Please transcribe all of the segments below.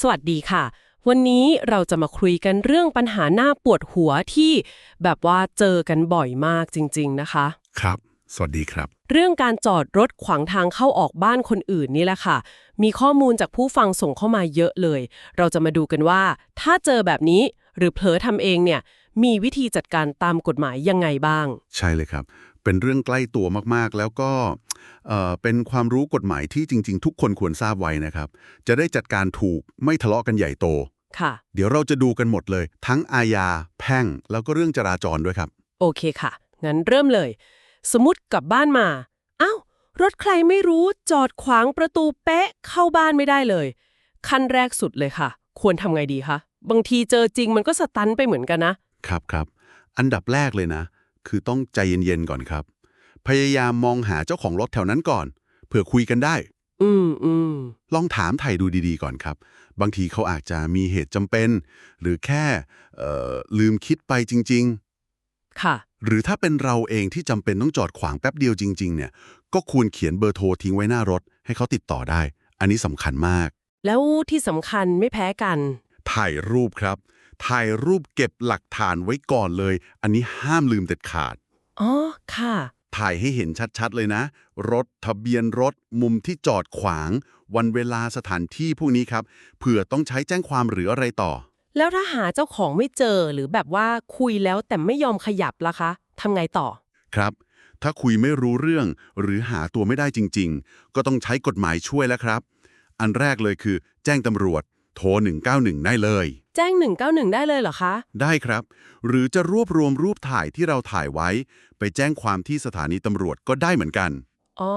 สวัสดีค่ะ วันนี้เราจะมาคุยกันเรื่องปัญหาหน้าปวดหัวที่แบบว่าเจอกันบ่อยมากจริง ๆ นะคะ ครับ สวัสดีครับ เรื่องการจอดรถขวางทางเข้าออกบ้านคนอื่นนี่แหละค่ะ มีข้อมูลจากผู้ฟังส่งเข้ามาเยอะเลย เราจะมาดูกันว่า ถ้าเจอแบบนี้หรือเผลอทำเองเนี่ย มีวิธีจัดการตามกฎหมายยังไงบ้าง ใช่เลยครับ เป็นเรื่องใกล้ตัวมากๆ แล้วก็เอ่อเป็นความรู้กฎหมายที่จริง ๆ ทุกคนควรทราบไว้นะครับ จะได้จัดการถูกไม่ทะเลาะกันใหญ่โตค่ะ เดี๋ยวเราจะดูกันหมดเลย ทั้งอาญาแพ่ง แล้วก็เรื่องจราจรด้วยครับ โอเคค่ะ งั้นเริ่มเลย สมมติกลับบ้านมาอ้าวรถใครไม่รู้จอดขวางประตูเป๊ะเข้าบ้านไม่ได้เลย ขั้นแรกสุดเลยค่ะ ควรทำไงดีคะบางทีเจอจริงมันก็สตันไปเหมือนกันนะครับครับอันดับแรกเลยนะ คือต้องใจเย็นๆก่อนครับ พยายามมองหาเจ้าของรถแถวนั้นก่อน เผื่อคุยกันได้ อืมอืมลองถามไถ่ดูดีๆก่อนครับ บางทีเขาอาจจะมีเหตุจำเป็น หรือแค่เอ่อลืมคิดไปจริงค่ะๆหรือถ้าเป็นเราเองที่จำเป็นต้องจอดขวางแป๊บเดียวจริง ๆ เนี่ย ก็ควรเขียนเบอร์โทรทิ้งไว้หน้ารถ ให้เขาติดต่อได้ อันนี้สำคัญมาก แล้วที่สำคัญไม่แพ้กัน ถ่ายรูปครับ ถ่ายรูปเก็บหลักฐานไว้ก่อนเลย อันนี้ห้ามลืมเด็ดขาด อ๋อ ค่ะ ถ่ายให้เห็นชัดๆเลยนะ รถทะเบียนรถ มุมที่จอดขวาง วันเวลาสถานที่พวกนี้ครับ เผื่อต้องใช้แจ้งความหรืออะไรต่อ แล้วถ้าหาเจ้าของไม่เจอหรือแบบว่าคุยแล้วแต่ไม่ยอมขยับล่ะคะทำไงต่อ ครับ ถ้าคุยไม่รู้เรื่องหรือหาตัวไม่ได้จริง ๆ ก็ต้องใช้กฎหมายช่วยแล้วครับ อันแรกเลยคือ แจ้งตำรวจ โทร 191 ได้เลย แจ้ง 191 ได้เลยเหรอคะ ได้ครับ หรือจะรวบรวมรูปถ่ายที่เราถ่ายไว้ ไปแจ้งความที่สถานีตำรวจก็ได้เหมือนกัน อ๋อ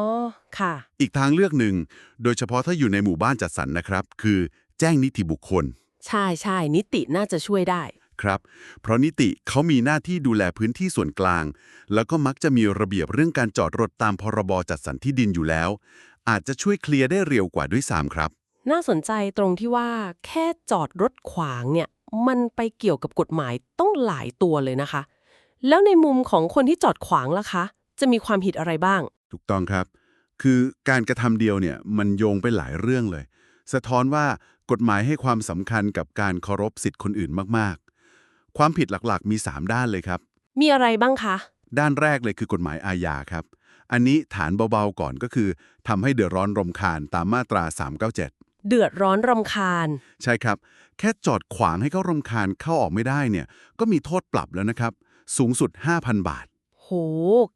ค่ะ อีกทางเลือกหนึ่ง โดยเฉพาะถ้าอยู่ในหมู่บ้านจัดสรรนะครับ คือแจ้งนิติบุคคล ใช่ใช่นิติน่าจะช่วยได้ ครับ เพราะนิติเขามีหน้าที่ดูแลพื้นที่ส่วนกลาง แล้วก็มักจะมีระเบียบเรื่องการจอดรถตามพรบจัดสรรที่ดินอยู่แล้ว อาจจะช่วยเคลียร์ได้เร็วกว่าด้วยซ้ำครับ น่าสนใจตรงที่ว่าแค่จอดรถขวางเนี่ย มันไปเกี่ยวกับกฎหมายต้องหลายตัวเลยนะคะ แล้วในมุมของคนที่จอดขวางล่ะคะ จะมีความผิดอะไรบ้าง ถูกต้องครับ คือการกระทำเดียวเนี่ยมันโยงไปหลายเรื่องเลย สะท้อนว่ากฎหมายให้ความสำคัญกับการเคารพสิทธิ์คนอื่นมากๆ ความผิดหลักๆ มี 3 ด้านเลยครับ มีอะไรบ้างคะ ด้านแรกเลยคือกฎหมายอาญาครับ อันนี้ฐานเบาๆก่อนก็คือทำให้เดือดร้อนรำคาญตามมาตรา 397 เดือดร้อนรำคาญ ใช่ครับ แค่จอดขวางให้เขารำคาญเข้าออกไม่ได้เนี่ย ก็มีโทษปรับแล้วนะครับ สูงสุด 5,000 บาท โห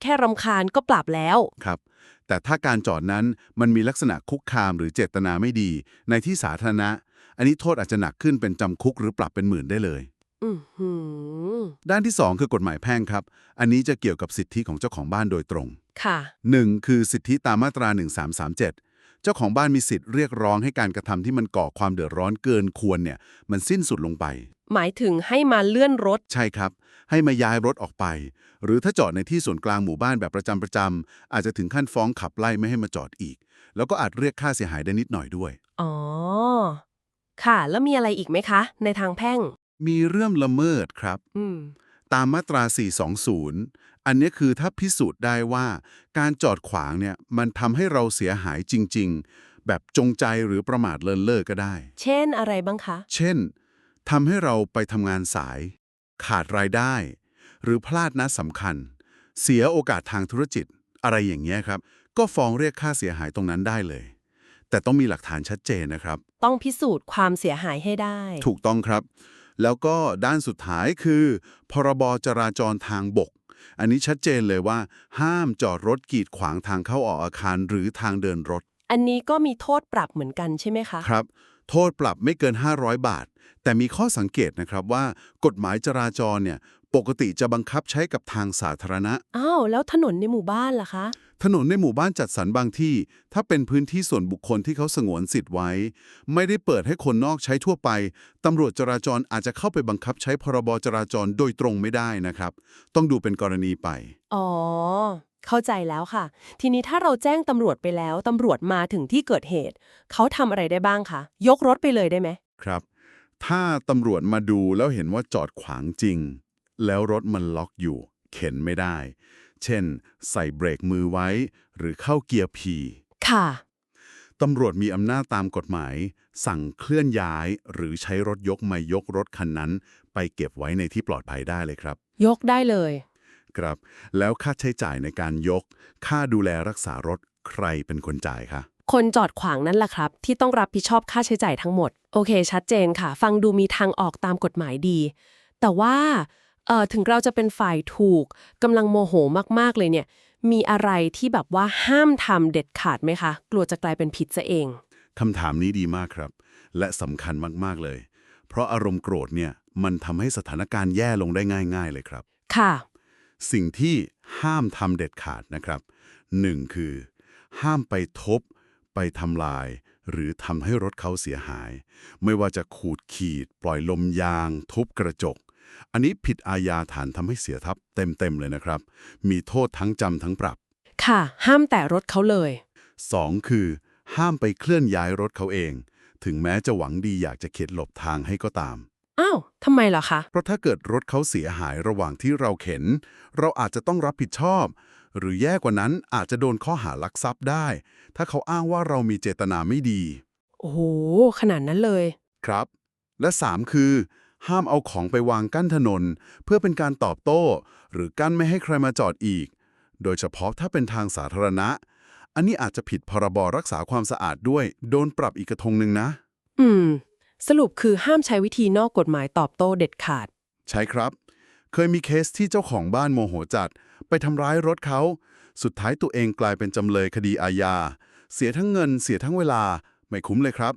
แค่รำคาญก็ปรับแล้ว ครับ แต่ถ้าการจอดนั้นมันมีลักษณะคุกคามหรือเจตนาไม่ดี ในที่สาธารณะ อันนี้โทษอาจจะหนักขึ้นเป็นจำคุกหรือปรับเป็นหมื่นได้เลย อือหือ ด้านที่ 2 คือกฎหมายแพ่งครับ อันนี้จะเกี่ยวกับสิทธิของเจ้าของบ้านโดยตรง ค่ะ 1. คือสิทธิตามมาตรา 1337 เจ้าของบ้านมีสิทธิ์เรียกร้องให้การกระทำที่มันก่อความเดือดร้อนเกินควรเนี่ย มันสิ้นสุดลงไป หมายถึงให้มาเลื่อนรถ ใช่ครับ ให้มาย้ายรถออกไป หรือถ้าจอดในที่ส่วนกลางหมู่บ้านแบบประจำประจำอาจจะถึงขั้นฟ้องขับไล่ไม่ให้มาจอดอีก แล้วก็อาจเรียกค่าเสียหายได้นิดหน่อยด้วย อ๋อ ค่ะ แล้วมีอะไรอีกไหมคะ ในทางแพ่ง มีเรื่องละเมิดครับ อืม ตามมาตรา 420 อันนี้คือถ้าพิสูจน์ได้ว่าการจอดขวางเนี่ยมันทำให้เราเสียหายจริง ๆ แบบจงใจหรือประมาทเลินเล่อก็ได้ เช่นอะไรบ้างคะ เช่นทำให้เราไปทำงานสาย ขาดรายได้ หรือพลาดนัดสำคัญ เสียโอกาสทางธุรกิจ อะไรอย่างเงี้ยครับ ก็ฟ้องเรียกค่าเสียหายตรงนั้นได้เลย แต่ต้องมีหลักฐานชัดเจนนะครับ ต้องพิสูจน์ความเสียหายให้ได้ ถูกต้องครับ แล้วก็ด้านสุดท้ายคือ พรบจราจรทางบก อันนี้ชัดเจนเลยว่า ห้ามจอดรถกีดขวางทางเข้าออกอาคารหรือทางเดินรถ อันนี้ก็มีโทษปรับเหมือนกันใช่ไหมคะ ครับ โทษปรับไม่เกิน 500 บาท แต่มีข้อสังเกตนะครับว่ากฎหมายจราจรเนี่ย ปกติจะบังคับใช้กับทางสาธารณะ อ้าว แล้วถนนในหมู่บ้านล่ะคะ ถนนในหมู่บ้านจัดสรรบางที่ ถ้าเป็นพื้นที่ส่วนบุคคลที่เขาสงวนสิทธิ์ไว้ ไม่ได้เปิดให้คนนอกใช้ทั่วไป ตำรวจจราจรอาจจะเข้าไปบังคับใช้พรบจราจรโดยตรงไม่ได้นะครับ ต้องดูเป็นกรณีไป อ๋อ เข้าใจแล้วค่ะ ทีนี้ถ้าเราแจ้งตำรวจไปแล้วตำรวจมาถึงที่เกิดเหตุ เขาทำอะไรได้บ้างคะ ยกรถไปเลยได้ไหม ครับ ถ้าตำรวจมาดูแล้วเห็นว่าจอดขวางจริง แล้วรถมันล็อกอยู่ เข็นไม่ได้ เช่น ใส่เบรกมือไว้ หรือเข้าเกียร์พีค่ะตำรวจมีอำนาจตามกฎหมาย สั่งเคลื่อนย้ายหรือใช้รถยกมายกรถคันนั้น ไปเก็บไว้ในที่ปลอดภัยได้เลยครับ ยกได้เลย ครับ แล้วค่าใช้จ่ายในการยก ค่าดูแลรักษารถใครเป็นคนจ่ายคะคนจอดขวางนั่นแหละครับ ที่ต้องรับผิดชอบค่าใช้จ่ายทั้งหมด โอเค ชัดเจนค่ะ ฟังดูมีทางออกตามกฎหมายดี แต่ว่า เอ่อถึงเราจะเป็นฝ่ายถูกกำลังโมโหมากๆเลยเนี่ย มีอะไรที่แบบว่าห้ามทำเด็ดขาดไหมคะ กลัวจะกลายเป็นผิดซะเอง คำถามนี้ดีมากครับ และสำคัญมากๆเลย เพราะอารมณ์โกรธเนี่ยมันทำให้สถานการณ์แย่ลงได้ง่าย ๆ เลยครับ ค่ะ สิ่งที่ห้ามทำเด็ดขาดนะครับ 1. คือ ห้ามไปทบ ไปทำลาย หรือทำให้รถเขาเสียหาย ไม่ว่าจะขูดขีด ปล่อยลมยาง ทุบกระจก อันนี้ผิดอาญาฐานทำให้เสียทรัพย์เต็มๆเลยนะครับ มีโทษทั้งจำทั้งปรับ ค่ะ ห้ามแต่รถเขาเลย 2. คือ ห้ามไปเคลื่อนย้ายรถเขาเอง ถึงแม้จะหวังดีอยากจะเข็ดหลบทางให้ก็ตาม อ้าวทำไมล่ะคะ เพราะถ้าเกิดรถเขาเสียหายระหว่างที่เราเข็น เราอาจจะต้องรับผิดชอบ หรือแย่กว่านั้นอาจจะโดนข้อหาลักทรัพย์ได้ ถ้าเขาอ้างว่าเรามีเจตนาไม่ดี โอ้โห ขนาดนั้นเลย ครับ และ 3 คือ ห้ามเอาของไปวางกั้นถนน เพื่อเป็นการตอบโต้ หรือกั้นไม่ให้ใครมาจอดอีก โดยเฉพาะถ้าเป็นทางสาธารณะ อันนี้อาจจะผิดพรบรักษาความสะอาดด้วย โดนปรับอีกกระทงหนึ่งนะ อืม สรุปคือห้ามใช้วิธีนอกกฎหมายตอบโต้เด็ดขาด ใช่ครับ เคยมีเคสที่เจ้าของบ้านโมโหจัด ไปทำร้ายรถเขา สุดท้ายตัวเองกลายเป็นจำเลยคดีอาญา เสียทั้งเงิน เสียทั้งเวลา ไม่คุ้มเลยครับ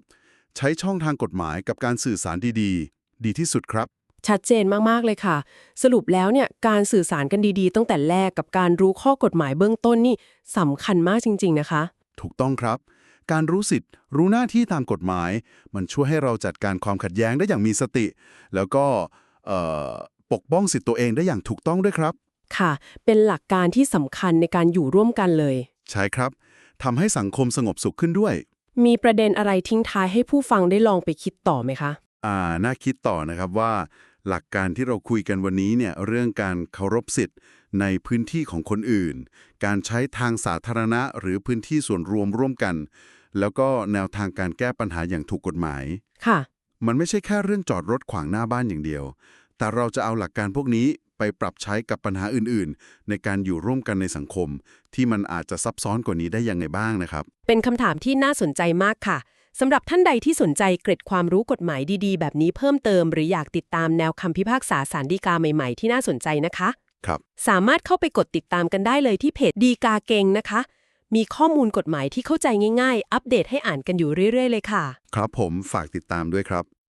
ใช้ช่องทางกฎหมายกับการสื่อสารดีๆ ดีที่สุดครับ ชัดเจนมาก ๆ เลยค่ะ สรุปแล้วเนี่ยการสื่อสารกันดีๆ ตั้งแต่แรกกับการรู้ข้อกฎหมายเบื้องต้นนี่สำคัญมากจริง ๆ นะคะ ถูกต้องครับ การรู้สิทธิ์ รู้หน้าที่ตามกฎหมาย มันช่วยให้เราจัดการความขัดแย้งได้อย่างมีสติ แล้วก็เอ่อปกป้องสิทธิ์ตัวเองได้อย่างถูกต้องด้วยครับ ค่ะ เป็นหลักการที่สำคัญในการอยู่ร่วมกันเลย ใช่ครับทำให้สังคมสงบสุขขึ้นด้วย มีประเด็นอะไรทิ้งท้ายให้ผู้ฟังได้ลองไปคิดต่อไหมคะ อ่าน่าคิดต่อนะครับว่า หลักการที่เราคุยกันวันนี้เนี่ยเรื่องการเคารพสิทธิ์ในพื้นที่ของคนอื่น การใช้ทางสาธารณะหรือพื้นที่ส่วนรวมร่วมกัน แล้วก็แนวทางการแก้ปัญหาอย่างถูกกฎหมาย ค่ะ มันไม่ใช่แค่เรื่องจอดรถขวางหน้าบ้านอย่างเดียว แต่เราจะเอาหลักการพวกนี้ไปปรับใช้กับปัญหาอื่นๆ ในการอยู่ร่วมกันในสังคม ที่มันอาจจะซับซ้อนกว่านี้ได้ยังไงบ้างนะครับ เป็นคำถามที่น่าสนใจมากค่ะ สำหรับท่านใดที่สนใจเกร็ดความรู้กฎหมายดีๆ แบบนี้เพิ่มเติม หรืออยากติดตามแนวคำพิพากษาสารดีกาใหม่ๆ ที่น่าสนใจนะคะ ครับ สามารถเข้าไปกดติดตามกันได้เลยที่เพจดีกาเก่งนะคะ มีข้อมูลกฎหมายที่เข้าใจง่าย ๆ อัปเดตให้อ่านกันอยู่เรื่อย ๆ เลยค่ะ ครับผมฝากติดตามด้วยครับ